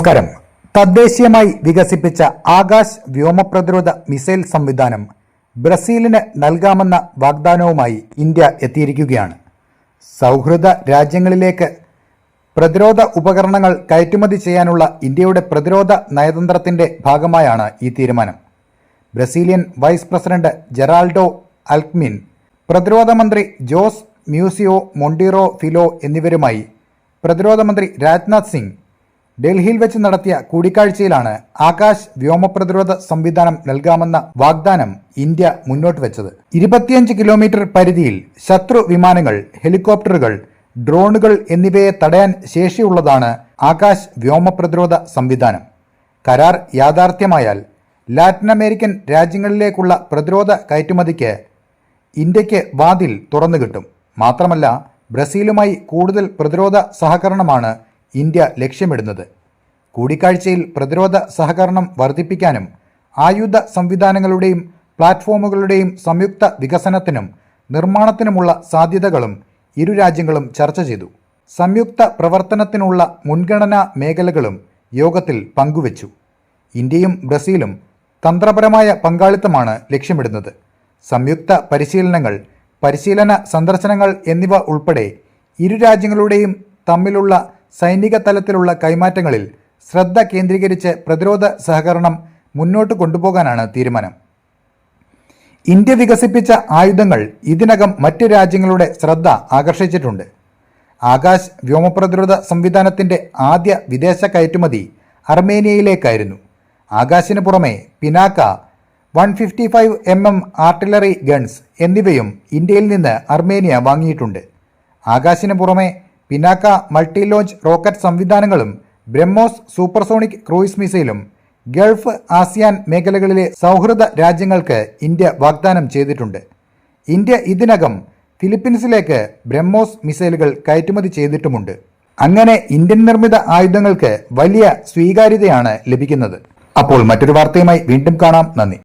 നമസ്കാരം. തദ്ദേശീയമായി വികസിപ്പിച്ച ആകാശ് വ്യോമപ്രതിരോധ മിസൈൽ സംവിധാനം ബ്രസീലിന് നൽകാമെന്ന വാഗ്ദാനവുമായി ഇന്ത്യ എത്തിയിരിക്കുകയാണ്. സൗഹൃദ രാജ്യങ്ങളിലേക്ക് പ്രതിരോധ ഉപകരണങ്ങൾ കയറ്റുമതി ചെയ്യാനുള്ള ഇന്ത്യയുടെ പ്രതിരോധ നയതന്ത്രത്തിന്റെ ഭാഗമായാണ് ഈ തീരുമാനം. Brazilian vice president Geraldo Alckmin പ്രതിരോധ മന്ത്രി ജോസ് മ്യൂസിയോ മൊണ്ടിറോ ഫിലോ എന്നിവരുമായി പ്രതിരോധ മന്ത്രി രാജ്നാഥ് സിംഗ് ഡൽഹിയിൽ വെച്ച് നടത്തിയ കൂടിക്കാഴ്ചയിലാണ് ആകാശ് വ്യോമപ്രതിരോധ സംവിധാനം നൽകാമെന്ന വാഗ്ദാനം ഇന്ത്യ മുന്നോട്ട് വെച്ചത്. ഇരുപത്തിയഞ്ച് കിലോമീറ്റർ പരിധിയിൽ ശത്രു വിമാനങ്ങൾ ഹെലികോപ്റ്ററുകൾ ഡ്രോണുകൾ എന്നിവയെ തടയാൻ ശേഷിയുള്ളതാണ് ആകാശ് വ്യോമപ്രതിരോധ സംവിധാനം. കരാർ യാഥാർത്ഥ്യമായാൽ ലാറ്റിൻ അമേരിക്കൻ രാജ്യങ്ങളിലേക്കുള്ള പ്രതിരോധ കയറ്റുമതിക്ക് ഇന്ത്യയ്ക്ക് വാതിൽ തുറന്നു കിട്ടും. മാത്രമല്ല ബ്രസീലുമായി കൂടുതൽ പ്രതിരോധ സഹകരണമാണ് ഇന്ത്യ ലക്ഷ്യമിടുന്നത്. കൂടിക്കാഴ്ചയിൽ പ്രതിരോധ സഹകരണം വർദ്ധിപ്പിക്കാനും ആയുധ സംവിധാനങ്ങളുടെയും പ്ലാറ്റ്ഫോമുകളുടെയും സംയുക്ത വികസനത്തിനും നിർമ്മാണത്തിനുമുള്ള സാധ്യതകളും ഇരു രാജ്യങ്ങളും ചർച്ച ചെയ്തു. സംയുക്ത പ്രവർത്തനത്തിനുള്ള മുൻഗണനാ മേഖലകളും യോഗത്തിൽ പങ്കുവച്ചു. ഇന്ത്യയും ബ്രസീലും തന്ത്രപരമായ പങ്കാളിത്തമാണ് ലക്ഷ്യമിടുന്നത്. സംയുക്ത പരിശീലനങ്ങൾ പരിശീലന സന്ദർശനങ്ങൾ എന്നിവ ഉൾപ്പെടെ ഇരു രാജ്യങ്ങളുടെയും തമ്മിലുള്ള സൈനിക തലത്തിലുള്ള കൈമാറ്റങ്ങളിൽ ശ്രദ്ധ കേന്ദ്രീകരിച്ച് പ്രതിരോധ സഹകരണം മുന്നോട്ട് കൊണ്ടുപോകാനാണ് തീരുമാനം. ഇന്ത്യ വികസിപ്പിച്ച ആയുധങ്ങൾ ഇതിനകം മറ്റ് രാജ്യങ്ങളുടെ ശ്രദ്ധ ആകർഷിച്ചിട്ടുണ്ട്. ആകാശ് വ്യോമപ്രതിരോധ സംവിധാനത്തിന്റെ ആദ്യ വിദേശ കയറ്റുമതി അർമേനിയയിലേക്കായിരുന്നു. ആകാശിന് പുറമെ Pinaka one fifty five M M artillery guns എന്നിവയും ഇന്ത്യയിൽ നിന്ന് അർമേനിയ വാങ്ങിയിട്ടുണ്ട്. ആകാശിന് പുറമെ പിനാക്ക മൾട്ടി ലോഞ്ച് റോക്കറ്റ് സംവിധാനങ്ങളും ബ്രഹ്മോസ് സൂപ്പർസോണിക് ക്രൂയിസ് മിസൈലും ഗൾഫ് ആസിയാൻ മേഖലകളിലെ സൗഹൃദ രാജ്യങ്ങൾക്ക് ഇന്ത്യ വാഗ്ദാനം ചെയ്തിട്ടുണ്ട്. ഇന്ത്യ ഇതിനകം ഫിലിപ്പീൻസിലേക്ക് ബ്രഹ്മോസ് മിസൈലുകൾ കയറ്റുമതി ചെയ്തിട്ടുമുണ്ട്. അങ്ങനെ ഇന്ത്യൻ നിർമ്മിത ആയുധങ്ങൾക്ക് വലിയ സ്വീകാര്യതയാണ് ലഭിക്കുന്നത്. അപ്പോൾ മറ്റൊരു വാർത്തയുമായി വീണ്ടും കാണാം. നന്ദി.